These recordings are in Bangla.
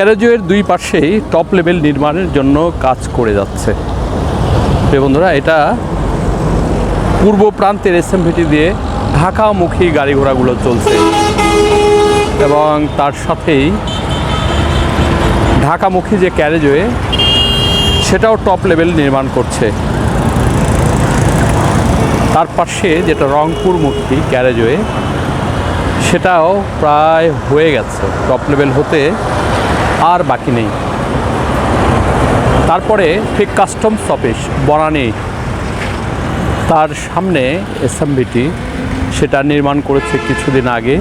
ক্যারেজওয়ের দুই পাশেই টপ লেভেল নির্মাণের জন্য কাজ করে যাচ্ছে। বন্ধুরা, এটা পূর্ব প্রান্তের এসএমভিটি দিয়ে ঢাকামুখী গাড়ি ঘোড়াগুলো চলছে। এবং তার সাথেই ঢাকামুখী যে ক্যারেজওয়ে সেটাও টপ লেভেল নির্মাণ করছে। তার পাশে যেটা রংপুরমুখী ক্যারেজওয়ে সেটাও প্রায় হয়ে গেছে। টপ লেভেল হতে আর বাকি নেই। তারপরে ঠিক কাস্টমস অফিস বনানী তার সামনে এসএমবিটি সেটা নির্মাণ করেছে কিছুদিন আগে।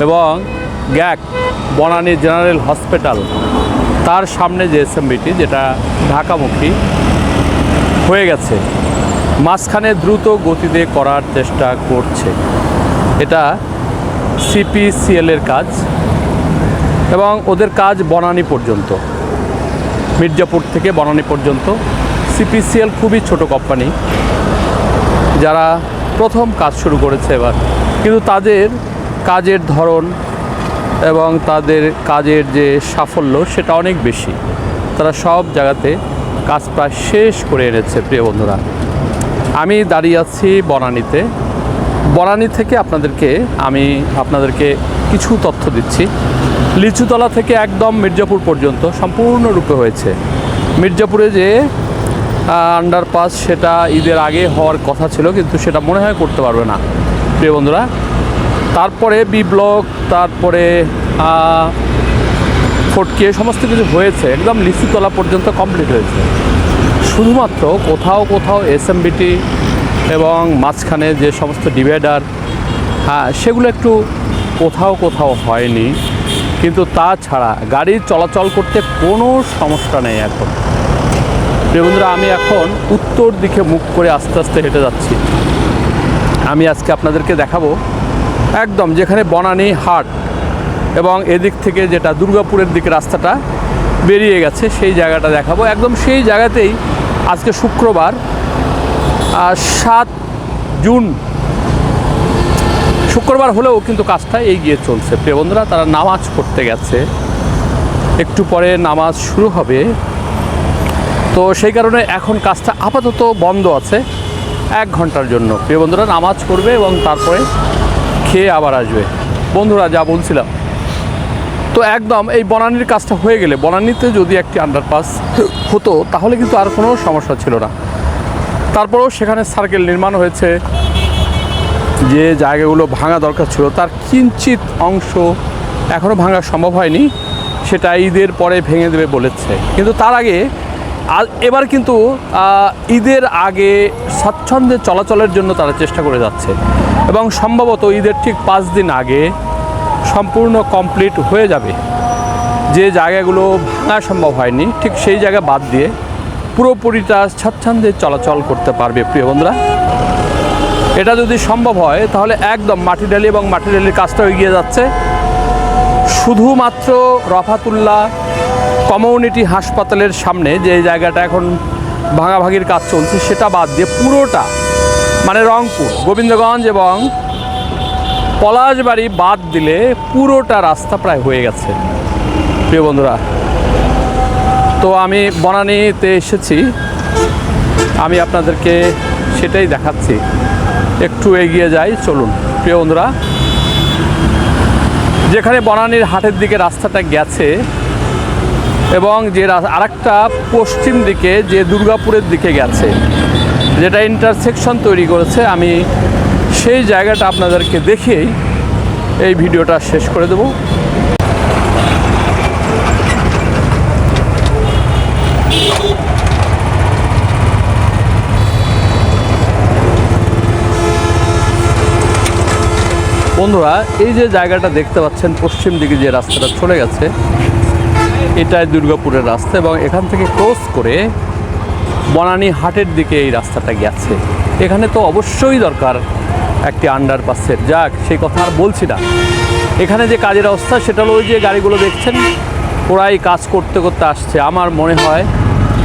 এবং গ্যাক, বনানী জেনারেল হসপিটাল, তার সামনে যে এসএমবিটি যেটা ঢাকামুখী, হয়ে গেছে। মাঝখানে দ্রুত গতিতে করার চেষ্টা করছে। এটা সিপিসিএলের কাজ। এবং ওদের কাজ বনানী পর্যন্ত। মির্জাপুর থেকে বনানী পর্যন্ত। সিপিসিএল খুবই ছোট কোম্পানি যারা প্রথম কাজ শুরু করেছে এবার। কিন্তু তাদের কাজের ধরন এবং তাদের কাজের যে সাফল্য সেটা অনেক বেশি। তারা সব জায়গাতে কাজ প্রায় শেষ করে এনেছে, প্রিয় বন্ধুরা। আমি দাঁড়িয়ে আছি বনানীতে। বনানী থেকে আপনাদেরকে আমি আপনাদেরকে কিছু তথ্য দিচ্ছি। লিচুতলা থেকে একদম মির্জাপুর পর্যন্ত সম্পূর্ণরূপে হয়েছে। মির্জাপুরে যে আন্ডারপাস সেটা ঈদের আগে হওয়ার কথা ছিল, কিন্তু সেটা মনে হয় করতে পারবে না। প্রিয় বন্ধুরা, তারপরে বি ব্লক, তারপরে ফটকে সমস্ত কিছু হয়েছে, একদম লিচুতলা পর্যন্ত কমপ্লিট হয়েছে। শুধুমাত্র কোথাও কোথাও এসএমবিটি এবং মাঝখানে যে সমস্ত ডিভাইডার হ্যাঁ সেগুলো একটু কোথাও কোথাও হয়নি। কিন্তু তাছাড়া গাড়ি চলাচল করতে কোনো সমস্যা নেই এখন। প্রিয় বন্ধুরা, আমি এখন উত্তর দিকে মুখ করে আস্তে আস্তে হেঁটে যাচ্ছি। আমি আজকে আপনাদেরকে দেখাবো একদম যেখানে বনানী হাট এবং এদিক থেকে যেটা দুর্গাপুরের দিকে রাস্তাটা বেরিয়ে গেছে, সেই জায়গাটা দেখাবো। একদম সেই জায়গাতেই আজকে শুক্রবার সাত জুন শুক্রবার হলেও কিন্তু কাজটা এগিয়ে চলছে। প্রিয় বন্ধুরা, তারা নামাজ পড়তে গেছে। একটু পরে নামাজ শুরু হবে। তো সেই কারণে এখন কাজটা আপাতত বন্ধ আছে এক ঘণ্টার জন্য। প্রিয় বন্ধুরা, নামাজ পড়বে এবং তারপরে খেয়ে আবার আসবে। বন্ধুরা, যা বলছিলাম। তো একদম এই বনানির কাজটা হয়ে গেলে, বনানীতে যদি একটি আন্ডারপাস হতো, তাহলে কিন্তু আর কোনো সমস্যা ছিল না। তারপরেও সেখানে সার্কেল নির্মাণ হয়েছে। যে জায়গাগুলো ভাঙা দরকার ছিল, তার কিঞ্চিত অংশ এখনও ভাঙা সম্ভব হয়নি, সেটা ঈদের পরে ভেঙে দেবে বলেছে। কিন্তু তার আগে এবার কিন্তু ঈদের আগে স্বচ্ছন্দে চলাচলের জন্য তারা চেষ্টা করে যাচ্ছে। এবং সম্ভবত ঈদের ঠিক পাঁচ দিন আগে সম্পূর্ণ কমপ্লিট হয়ে যাবে। যে জায়গাগুলো ভাঙা সম্ভব হয়নি, ঠিক সেই জায়গা বাদ দিয়ে পুরোপুরিটা স্বাচ্ছন্দ্যে চলাচল করতে পারবে প্রিয় বন্ধুরা। এটা যদি সম্ভব হয়, তাহলে একদম মাটি ডালি এবং মাটি ডালির কাজটাও এগিয়ে যাচ্ছে। শুধুমাত্র রফাতুল্লাহ কমিউনিটি হাসপাতালের সামনে যে জায়গাটা এখন ভাঙাভাগির কাজ চলছে, সেটা বাদ দিয়ে পুরোটা মানে রংপুর, গোবিন্দগঞ্জ এবং পলাশবাড়ি বাদ দিলে পুরোটা রাস্তা প্রায় হয়ে গেছে। প্রিয় বন্ধুরা, তো আমি বনানীতে এসেছি। আমি আপনাদেরকে সেটাই দেখাচ্ছি। একটু এগিয়ে যাই, চলুন। প্রিয় বন্ধুরা, যেখানে বনানীর হাটের দিকে রাস্তাটা গেছে এবং যে আরেকটা পশ্চিম দিকে যে দুর্গাপুরের দিকে গেছে, যেটা ইন্টারসেকশন তৈরি করেছে, আমি সেই জায়গাটা আপনাদেরকে দেখেই এই ভিডিওটা শেষ করে দেবো। বন্ধুরা, এই যে জায়গাটা দেখতে পাচ্ছেন, পশ্চিম দিকে যে রাস্তাটা চলে গেছে, এটাই দুর্গাপুরের রাস্তা এবং এখান থেকে ক্রস করে বনানী হাটের দিকে এই রাস্তাটা গেছে। এখানে তো অবশ্যই দরকার একটি আন্ডারপাসের যাক, সেই কথা আর বলছি না। এখানে যে কাজের অবস্থা, সেটা হলো ওই যে গাড়িগুলো দেখছেন, ওরাই কাজ করতে করতে আসছে। আমার মনে হয়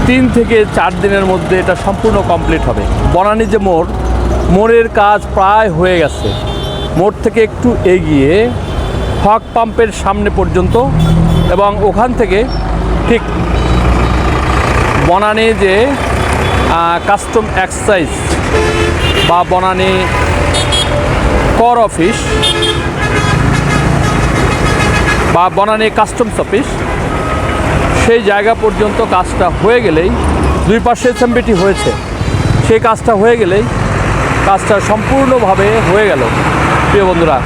তিন থেকে চার দিনের মধ্যে এটা সম্পূর্ণ কমপ্লিট হবে। বনানী যে মোড়, মোড়ের কাজ প্রায় হয়ে গেছে। মোড় থেকে একটু এগিয়ে হক পাম্পের সামনে পর্যন্ত এবং ওখান থেকে ঠিক বনানী যে কাস্টম এক্সাইজ বা বনানী কর অফিস বা বনানী কাস্টমস অফিস সেই জায়গা পর্যন্ত কাজটা হয়ে গেলেই, দুই পাশে এসএমবিটি হয়েছে, সেই কাজটা হয়ে গেলেই কাজটা সম্পূর্ণভাবে হয়ে গেল। প্রিয় বন্ধুরা,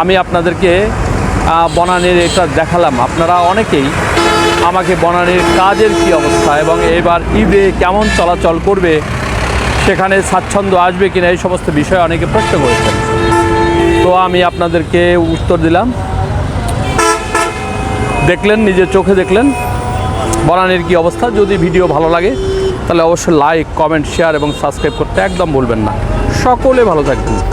আমি আপনাদেরকে বনানীর এটা দেখালাম। আপনারা অনেকেই আমাকে বনানীর কাজের কী অবস্থা এবং এবার ইবে কেমন চলাচল করবে, সেখানে স্বাচ্ছন্দ্য আসবে কিনা এই সমস্ত বিষয়ে অনেকে প্রশ্ন করেছেন। তো আমি আপনাদেরকে উত্তর দিলাম। দেখলেন, নিজের চোখে দেখলেন বনানীর কী অবস্থা। যদি ভিডিও ভালো লাগে, তাহলে অবশ্যই লাইক, কমেন্ট, শেয়ার এবং সাবস্ক্রাইব করতে একদম ভুলবেন না। সকলে ভালো থাকবেন।